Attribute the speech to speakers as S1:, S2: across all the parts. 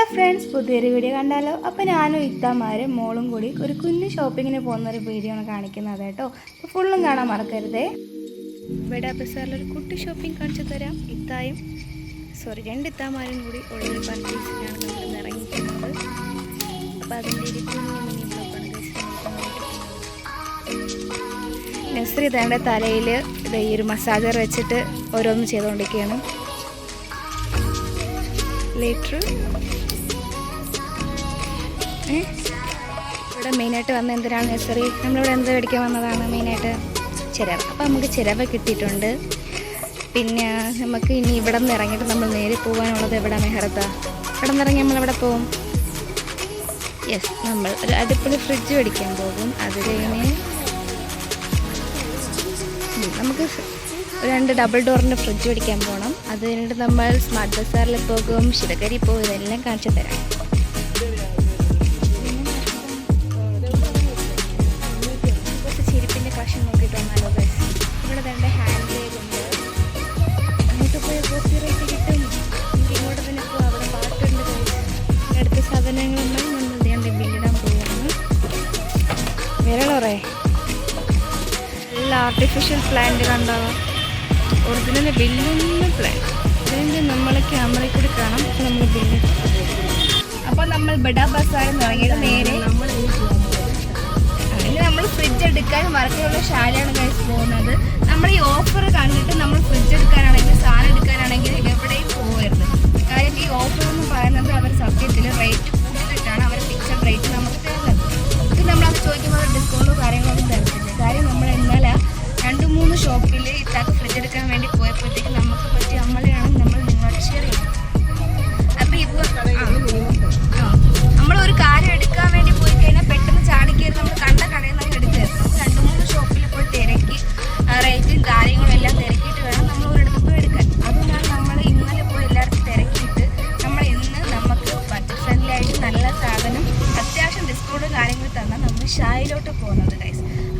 S1: Hello friends പുതിയൊരു video കണ്ടാലോ? അപ്പോൾ ഞാനും ഇത്താമാരും മോളും കൂടി ഒരു കുഞ്ഞു ഷോപ്പിങ്ങിന് പോകുന്നൊരു വീഡിയോ ആണ് കാണിക്കുന്നത് കേട്ടോ. അപ്പോൾ ഫുള്ളും കാണാൻ മറക്കരുതേ. ഇവിടെ ബസാറിലൊരു കുട്ടി ഷോപ്പിംഗ് കാണിച്ചു തരാം. ഇത്തായും സോറി രണ്ട് ഇത്താമാരും കൂടി ഉള്ളിൽ പർച്ചേസിനാണ് നമ്മൾ ഇന്ന് അപ്പോൾ അതിന്റെ ഒരു ബ്ലോഗാണ് നസ്രി തേണ്ട തലയിൽ ഈ ഒരു മസാജർ വെച്ചിട്ട് ഓരോന്ന് ചെയ്തുകൊണ്ടിരിക്കുകയാണ് ലേറ്റർ ഇവിടെ മെയിനായിട്ട് വന്ന എന്തിനാണ് നഴ്സറി? നമ്മളിവിടെ എന്ത് മേടിക്കാൻ വന്നതാണ് മെയിനായിട്ട്? ചിരവ. അപ്പോൾ നമുക്ക് ചിരവ കിട്ടിയിട്ടുണ്ട്. പിന്നെ നമുക്ക് ഇനി ഇവിടെ നിന്ന് ഇറങ്ങിയിട്ട് നമ്മൾ നേരെ പോകാനുള്ളത് എവിടെ മെഹറത്ത? ഇവിടെ നിന്ന് ഇറങ്ങി നമ്മൾ എവിടെ പോകും യെസ് നമ്മൾ ഒരു ഫ്രിഡ്ജ് മേടിക്കാൻ പോകും. അത് കഴിഞ്ഞ് നമുക്ക് രണ്ട് ഡബിൾ ഡോറിന്റെ ഫ്രിഡ്ജ് മേടിക്കാൻ പോകണം അത് കഴിഞ്ഞിട്ട് നമ്മൾ സ്മാർട്ട് ബസാറിൽ പോകും ശിവകരി പോകും ഇതെല്ലാം കാണിച്ചു തരാം. വിരളറേ നല്ല ആർട്ടിഫിഷ്യൽ പ്ലാന്റ് കണ്ടോ? ഒറിജിനൽ ബില്ലൊന്നും പ്ലാന്റ് ഇതിന്റെ നമ്മൾ ക്യാമറയിൽ കൂടി കാണാം. നമ്മൾ ബില്ല് അപ്പോൾ നമ്മൾ ബഡാ ബസാറിൽ നിന്ന് ഇറങ്ങിയത് നേരെ. അതിന് നമ്മൾ ഫ്രിഡ്ജ് എടുക്കാൻ മറക്കാനുള്ള ശാലയാണ് കഴിച്ച് പോകുന്നത്. നമ്മൾ ഈ ഓഫർ കണ്ടിട്ട് നമ്മൾ ഫ്രിഡ്ജ്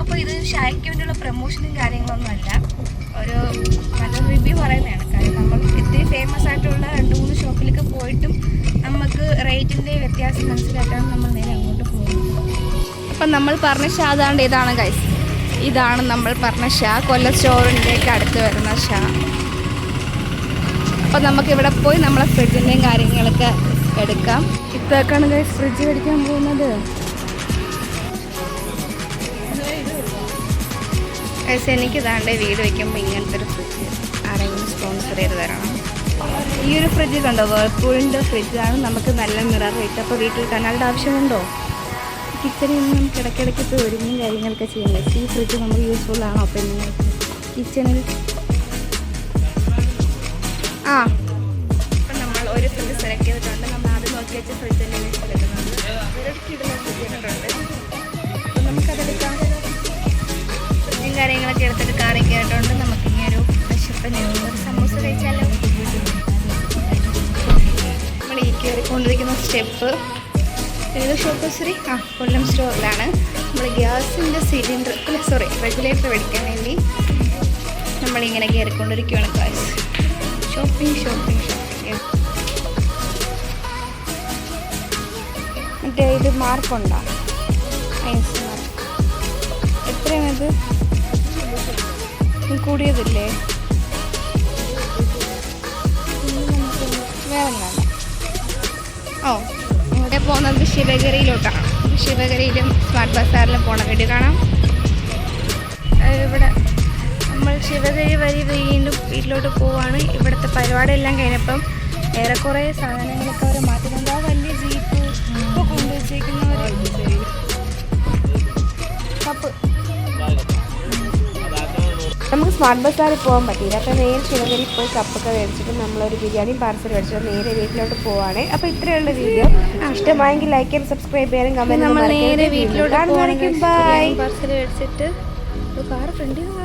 S1: അപ്പോൾ ഇത് ഷായ്ക്ക് വേണ്ടിയുള്ള പ്രൊമോഷനും കാര്യങ്ങളൊന്നും അല്ല ഒരു നല്ല റിവ്യൂ പറയുന്നതാണ്. കാര്യം നമ്മൾ ഇത്തിരി ഫേമസ് ആയിട്ടുള്ള രണ്ട് മൂന്ന് ഷോപ്പിലൊക്കെ പോയിട്ടും നമുക്ക് റേറ്റിന്റെ വ്യത്യാസം മനസ്സിലാക്കാൻ നമ്മൾ നേരെ അങ്ങോട്ട് പോകും അപ്പം നമ്മൾ പറഞ്ഞ ഷാ അതാണ്ട് ഇതാണ് ഗൈസ് ഇതാണ് നമ്മൾ പറഞ്ഞ ഷാ. കൊല്ലം സ്റ്റോറിന്റെയൊക്കെ അടുത്ത് വരുന്ന ഷാ. അപ്പം നമുക്ക് ഇവിടെ പോയി നമ്മളെ ഫ്രിഡ്ജിന്റെയും കാര്യങ്ങളൊക്കെ എടുക്കാം. ഇപ്പോഴൊക്കെയാണ് ഗൈസ് ഫ്രിഡ്ജ് മേടിക്കാൻ പോകുന്നത്. ഗൈസ് എനിക്ക് ഇതാണ്ട് വീട് വയ്ക്കുമ്പോൾ ഇങ്ങനത്തെ ഒരു ഫ്രിഡ്ജ് ആരെങ്കിലും സ്പോൺസർ ചെയ്ത് തരണം. ഈ ഒരു ഫ്രിഡ്ജ് കണ്ടോ? വേൾപൂളിന്റെ ഫ്രിഡ്ജാണ് നമുക്ക് നല്ല മിറർ വെയിറ്റ് അപ്പോൾ വീട്ടിൽ കനാലിന്റെ ആവശ്യമുണ്ടോ? കിച്ചണിൽ നിന്ന് നമുക്ക് ഇടയ്ക്കിടയ്ക്ക് ഇപ്പോൾ ഒരുങ്ങും കാര്യങ്ങളൊക്കെ പറ്റും ഈ ഫ്രിഡ്ജ് നമുക്ക് യൂസ്ഫുൾ ആണോ? പിന്നെ കിച്ചണിൽ ആ. ഇപ്പം നമ്മൾ ഒരു ഫ്രിഡ്ജ് സെലക്ട് ചെയ്തിട്ടുണ്ട്. നമ്മൾ ആദ്യം നോക്കി വെച്ച ഫ്രിഡ്ജ് തന്നെ എടുക്കുന്നത് ഇടുന്ന ഫ്രിഡ്ജ് കണ്ടിട്ടുണ്ട് എടുത്തിട്ട് കാറി കയറിയിട്ടുണ്ട് നമുക്ക് ഇനി ഒരു വിശപ്പിന് ഒരു സമൂസ കഴിച്ചാലോ? നമ്മൾ ഈ കയറിക്കൊണ്ടിരിക്കുന്ന സ്റ്റെപ്പ്. ഏത് ഷോപ്പ് ശ്രീ ആ കൊല്ലം സ്റ്റോറിലാണ് നമ്മൾ ഗ്യാസിന്റെ സിലിണ്ടർ അല്ല സോറി റെഗുലേറ്റർ മേടിക്കാൻ വേണ്ടി നമ്മളിങ്ങനെ കയറിക്കൊണ്ടിരിക്കുകയാണ് കാശ് ഷോപ്പിംഗ് ഷോപ്പിംഗ് ഷോപ്പിംഗ് മറ്റേ ഇത് മാർക്കുണ്ടോ എത്രയാണത്? കൂടിയതില്ലേ? ഓ ഇവിടെ പോകുന്നത് ശിവഗിരിയിലോട്ടാണ് ശിവഗിരിയിലും സ്മാർട്ട് ബസാറിലും പോണ വീഡിയോ കാണാം. ഇവിടെ നമ്മൾ ശിവഗിരി വഴി വീണ്ടും വീട്ടിലോട്ട് പോവാണ്. ഇവിടുത്തെ പരിപാടിയെല്ലാം കഴിഞ്ഞപ്പം ഏറെക്കുറെ സാധനങ്ങളൊക്കെ അവർ മാറ്റുന്നുണ്ട് സ്മാർട്ട് ബസ്സാറിൽ പോകാൻ പറ്റിയില്ല. അപ്പോൾ നേരെ ശിവഗിരി പോയി കപ്പൊക്കെ മേടിച്ചിട്ട് നമ്മളൊരു ബിരിയാണി പാർസൽ മേടിച്ചിട്ട് നേരെ വീട്ടിലോട്ട് പോവാണ്. അപ്പോൾ ഇത്രയുള്ള വീഡിയോ. ഇഷ്ടമായെങ്കിൽ ലൈക്ക് ചെയ്യാൻ സബ്സ്ക്രൈബ് ചെയ്യാനും കമന്റ്
S2: നമ്മൾ നേരെ വീട്ടിലോട്ട്
S1: ബൈ
S2: പാർസൽ മേടിച്ചിട്ട് കാർ ഫ്രണ്ടിൽ നിന്ന്